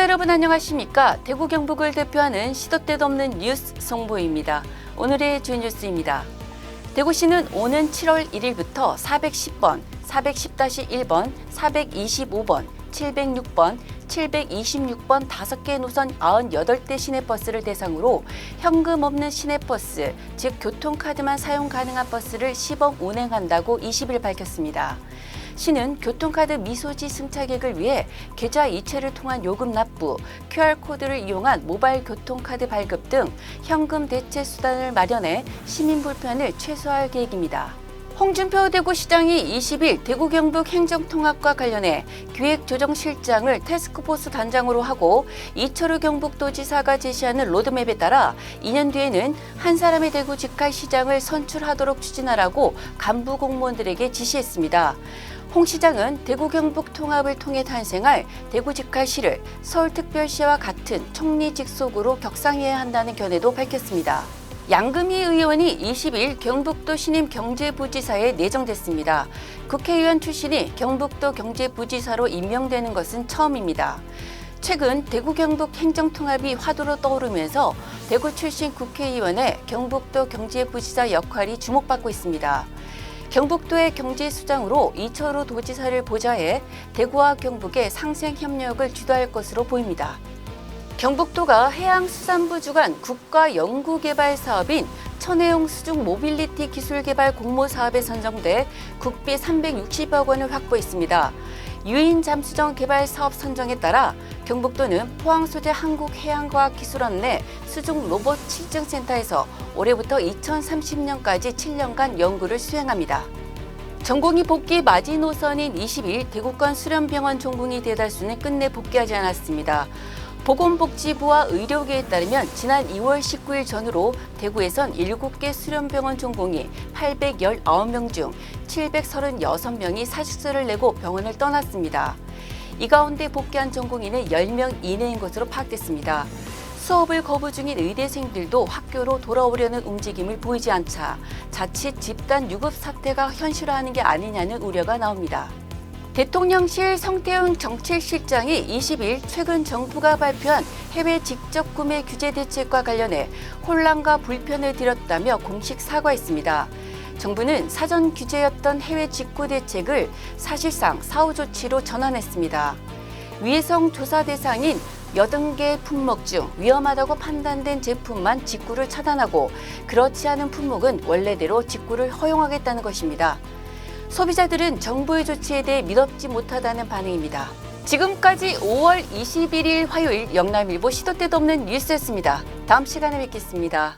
여러분 안녕하십니까? 대구 경북을 대표하는 시도 때도 없는 뉴스 송보입니다. 오늘의 주 뉴스입니다. 대구시는 오는 7월 1일부터 410번, 410-1번, 425번, 706번, 726번 5개 노선 98대 시내버스를 대상으로 현금 없는 시내버스, 즉 교통카드만 사용 가능한 버스를 시범 운행한다고 20일 밝혔습니다. 시는 교통카드 미소지 승차객을 위해 계좌 이체를 통한 요금 납부, QR코드를 이용한 모바일 교통카드 발급 등 현금 대체 수단을 마련해 시민 불편을 최소화할 계획입니다. 홍준표 대구시장이 20일 대구 경북 행정통합과 관련해 기획조정실장을 태스크포스 단장으로 하고 이철우 경북도지사가 제시하는 로드맵에 따라 2년 뒤에는 한 사람의 대구 직할 시장을 선출하도록 추진하라고 간부 공무원들에게 지시했습니다. 홍 시장은 대구 경북 통합을 통해 탄생할 대구 직할시를 서울특별시와 같은 총리 직속으로 격상해야 한다는 견해도 밝혔습니다. 양금희 의원이 20일 경북도 신임 경제부지사에 내정됐습니다. 국회의원 출신이 경북도 경제부지사로 임명되는 것은 처음입니다. 최근 대구 경북 행정통합이 화두로 떠오르면서 대구 출신 국회의원의 경북도 경제부지사 역할이 주목받고 있습니다. 경북도의 경제수장으로 이철우 도지사를 보좌해 대구와 경북의 상생 협력을 주도할 것으로 보입니다. 경북도가 해양수산부 주관 국가연구개발 사업인 천혜용 수중 모빌리티 기술개발 공모 사업에 선정돼 국비 360억 원을 확보했습니다. 유인 잠수정 개발 사업 선정에 따라 경북도는 포항 소재 한국해양과학기술원 내 수중 로봇 실증 센터에서 올해부터 2030년까지 7년간 연구를 수행합니다. 전공이 복귀 마지노선인 20일 대구권 수련병원 전공이 대다수는 끝내 복귀하지 않았습니다. 보건복지부와 의료계에 따르면 지난 2월 19일 전후로 대구에선 7개 수련병원 전공이 819명 중 736명이 사직서를 내고 병원을 떠났습니다. 이 가운데 복귀한 전공인은 10명 이내인 것으로 파악됐습니다. 수업을 거부 중인 의대생들도 학교로 돌아오려는 움직임을 보이지 않자 자칫 집단 유급 사태가 현실화하는 게 아니냐는 우려가 나옵니다. 대통령실 성태웅 정책실장이 20일 최근 정부가 발표한 해외 직접 구매 규제 대책과 관련해 혼란과 불편을 드렸다며 공식 사과했습니다. 정부는 사전 규제였던 해외 직구 대책을 사실상 사후 조치로 전환했습니다. 위해성 조사 대상인 80개 품목 중 위험하다고 판단된 제품만 직구를 차단하고 그렇지 않은 품목은 원래대로 직구를 허용하겠다는 것입니다. 소비자들은 정부의 조치에 대해 믿었지 못하다는 반응입니다. 지금까지 5월 21일 화요일 영남일보 시도 때도 없는 뉴스였습니다. 다음 시간에 뵙겠습니다.